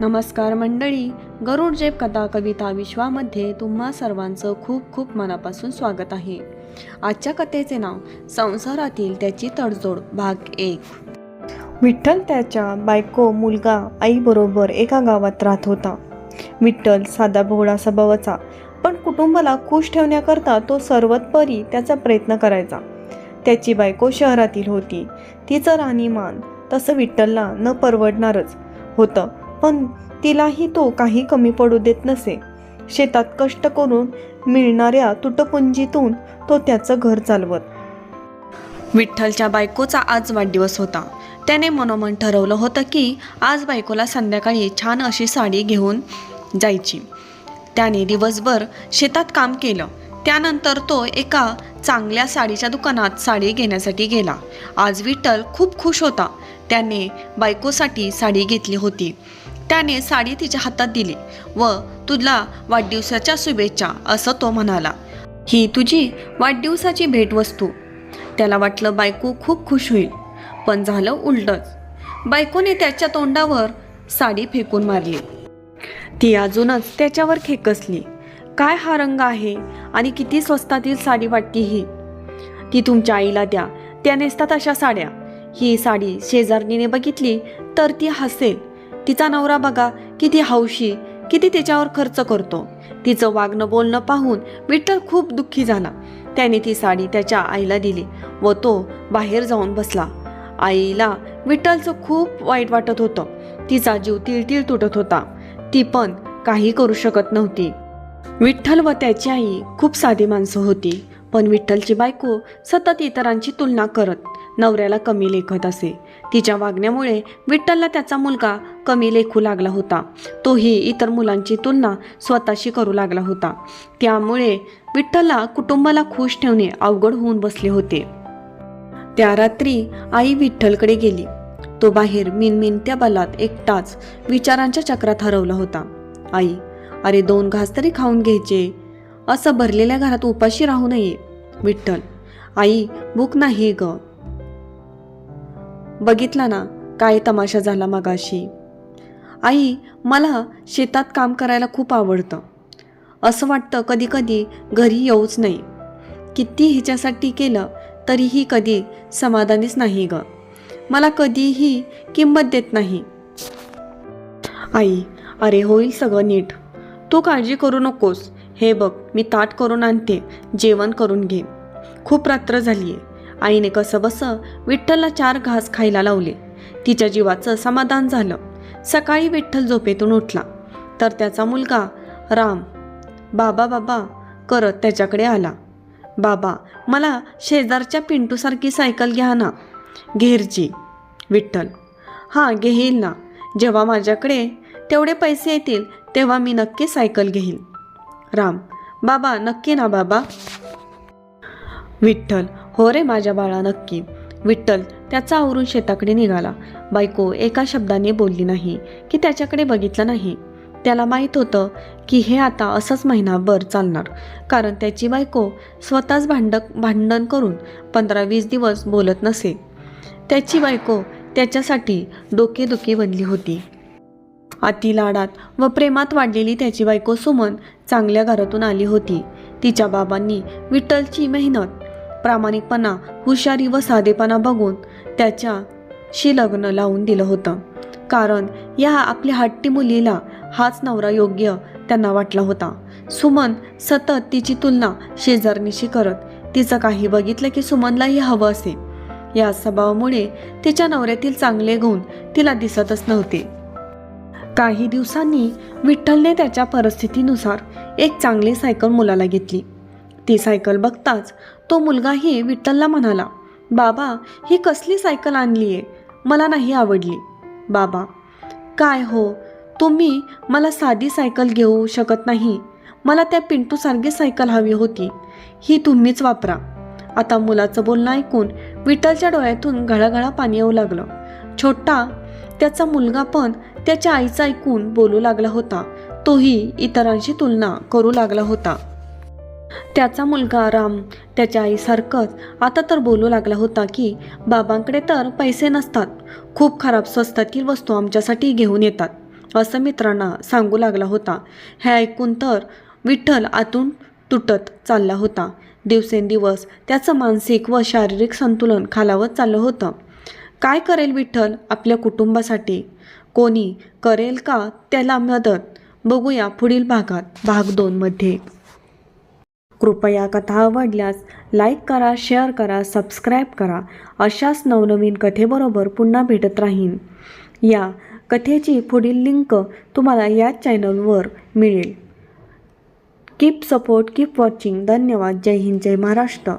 नमस्कार मंडळी गरुड जेप कथा कविता विश्वामध्ये तुम्हा सर्वांचं खूप खूप मनापासून स्वागत आहे. आजच्या कथेचे नाव संसारातील त्याची तडजोड भाग एक. विठ्ठल त्याच्या बायको मुलगा आईबरोबर एका गावात राहत होता. विठ्ठल साधा भोळा स्वभावाचा पण कुटुंबाला खुश ठेवण्याकरता तो सर्वतपरी त्याचा प्रयत्न करायचा. त्याची बायको शहरातील होती. तिचं राहणीमान तसं विठ्ठलला न परवडणारच होतं. पण तिलाही तो काही कमी पडू देत नसे. शेतात कष्ट करून मिळणाऱ्या तुटपुंजीतून तो त्याचं घर चालवत. विठ्ठलच्या बायकोचा आज वाढदिवस होता. त्याने मनोमन ठरवलं होतं की आज बायकोला संध्याकाळी छान अशी साडी घेऊन जायची. त्याने दिवसभर शेतात काम केलं. त्यानंतर तो एका चांगल्या साडीच्या दुकानात साडी घेण्यासाठी गेला. आज विठ्ठल खूप खुश होता. त्याने बायकोसाठी साडी घेतली होती. त्याने साडी तिच्या हातात दिली व तुला वाढदिवसाच्या शुभेच्छा असं तो म्हणाला. ही तुझी वाढदिवसाची भेटवस्तू. त्याला वाटलं बायको खूप खुश होईल पण झालं उलटच. बायकोने त्याच्या तोंडावर साडी फेकून मारली. ती अजूनच त्याच्यावर खेकसली. काय हा रंग आहे आणि किती स्वस्तातील साडी वाटते ही? ती तुमच्या आईला द्या त्या नेसतात अशा साड्या. ही साडी शेजारणीने बघितली तर ती हसेल. तिचा नवरा बघा किती हौशी किती तिच्यावर खर्च करतो. तिचं वागणं बोलणं पाहून विठ्ठल खूप दुःखी झाला. त्याने ती साडी त्याच्या आईला दिली व तो बाहेर जाऊन बसला. आईला विठ्ठलचं खूप वाईट वाटत होतं. तिचा जीव तिळतिळ तुटत होता. ती पण काही करू शकत नव्हती. विठ्ठल व त्याची आई खूप साधी माणसं होती. पण विठ्ठलची बायको सतत इतरांची तुलना करत नवऱ्याला कमी लेखत असे. तिच्या वागण्यामुळे विठ्ठलला त्याचा मुलगा कमी लेखू लागला होता. तोही इतर मुलांची तुलना स्वतःशी करू लागला होता. त्यामुळे विठ्ठलला कुटुंबाला खुश ठेवणे अवघड होऊन बसले होते. त्या रात्री आई विठ्ठलकडे गेली. तो बाहेर मिनमिनत्या बलात एकटाच विचारांच्या चक्रात हरवला होता. आई अरे दोन घास तरी खाऊन घ्यायचे. असं भरलेल्या घरात उपाशी राहू नये. विठ्ठल आई भूक नाही ग. बघितला ना काय तमाशा झाला मगाशी. आई मला शेतात काम करायला खूप आवडतं. असं वाटतं कधी कधी घरी येऊच नाही. किती हिच्यासाठी केलं तरीही कधी समाधानीच नाही ग. मला कधीही किंमत देत नाही. आई अरे होईल सगळं नीट. तू काळजी करू नकोस. हे बघ मी ताट करून आणते. जेवण करून घे. खूप रात्र झाली आहे आईने कसं बसं विठ्ठलला चार घास खायला लावले. तिच्या जीवाचं समाधान झालं. सकाळी विठ्ठल झोपेतून उठला. तर त्याचा मुलगा राम बाबा बाबा करत त्याच्याकडे आला. बाबा मला शेजारच्या पिंटूसारखी सायकल घ्या ना. घेरची. विठ्ठल हां घेईल ना. जेव्हा माझ्याकडे तेवढे पैसे येतील तेव्हा मी नक्की सायकल घेईल. राम बाबा नक्की ना बाबा. विठ्ठल हो रे माझ्या बाळा नक्की. विठ्ठल त्याचा आवरून शेताकडे निघाला. बायको एका शब्दाने बोलली नाही की त्याच्याकडे बघितलं नाही. त्याला माहीत होतं की हे आता असंच महिनाभर चालणार. कारण त्याची बायको स्वतःच भांडक भांडण करून पंधरा वीस दिवस बोलत नसे. त्याची बायको त्याच्यासाठी डोकेदुखी बनली होती. अति लाडात व प्रेमात वाढलेली त्याची बायको सुमन चांगल्या घरातून आली होती. तिच्या बाबांनी विठ्ठलची मेहनत प्रामाणिकपणा हुशारी व साधेपणा बघून त्याच्याशी लग्न लावून दिलं होतं. कारण या आपल्या हट्टी मुलीला हाच नवरा योग्य त्यांना वाटला होता. सुमन सतत तिची तुलना शेजारणीशी करत तिचं काही बघितलं की सुमनलाही हवं असे. या स्वभावामुळे तिच्या नवऱ्यातील चांगले गुण तिला दिसतच नव्हते. काही दिवसांनी विठ्ठलने त्याच्या परिस्थितीनुसार एक चांगली सायकल मुलाला घेतली. ती सायकल बघताच तो मुलगाही विठ्ठलला म्हणाला बाबा ही कसली सायकल आणली आहे मला नाही आवडली. बाबा. काय हो? तुम्ही मला साधी सायकल घेऊ शकत नाही. मला त्या पिंटूसारखी सायकल हवी होती. ही तुम्हीच वापरा. आता मुलाचं बोलणं ऐकून विठ्ठलच्या डोळ्यातून घळाघळा पाणी येऊ लागलं. छोटा त्याचा मुलगा पण त्याच्या आईचं ऐकून बोलू लागला होता. तोही इतरांशी तुलना करू लागला होता. त्याचा मुलगा राम त्याच्या आईसारखंच आता तर बोलू लागला होता की बाबांकडे तर पैसे नसतात. खूप खराब स्वस्तातील वस्तू आमच्यासाठी घेऊन येतात असं मित्रांना सांगू लागला होता. हे ऐकून तर विठ्ठल आतून तुटत चालला होता. दिवसेंदिवस त्याचं मानसिक व शारीरिक संतुलन खालावत चाललं होतं. काय करेल विठ्ठल आपल्या कुटुंबासाठी? कोणी करेल का त्याला मदत? बघूया पुढील भागात भाग दोनमध्ये. कृपया कथा आवडल्यास लाईक करा शेअर करा सबस्क्राईब करा. अशाच नवनवीन कथेबरोबर पुन्हा भेटत राहीन. या कथेची पुढील लिंक तुम्हाला याच चॅनलवर मिळेल. कीप सपोर्ट कीप वॉचिंग धन्यवाद. जय हिंद जय महाराष्ट्र.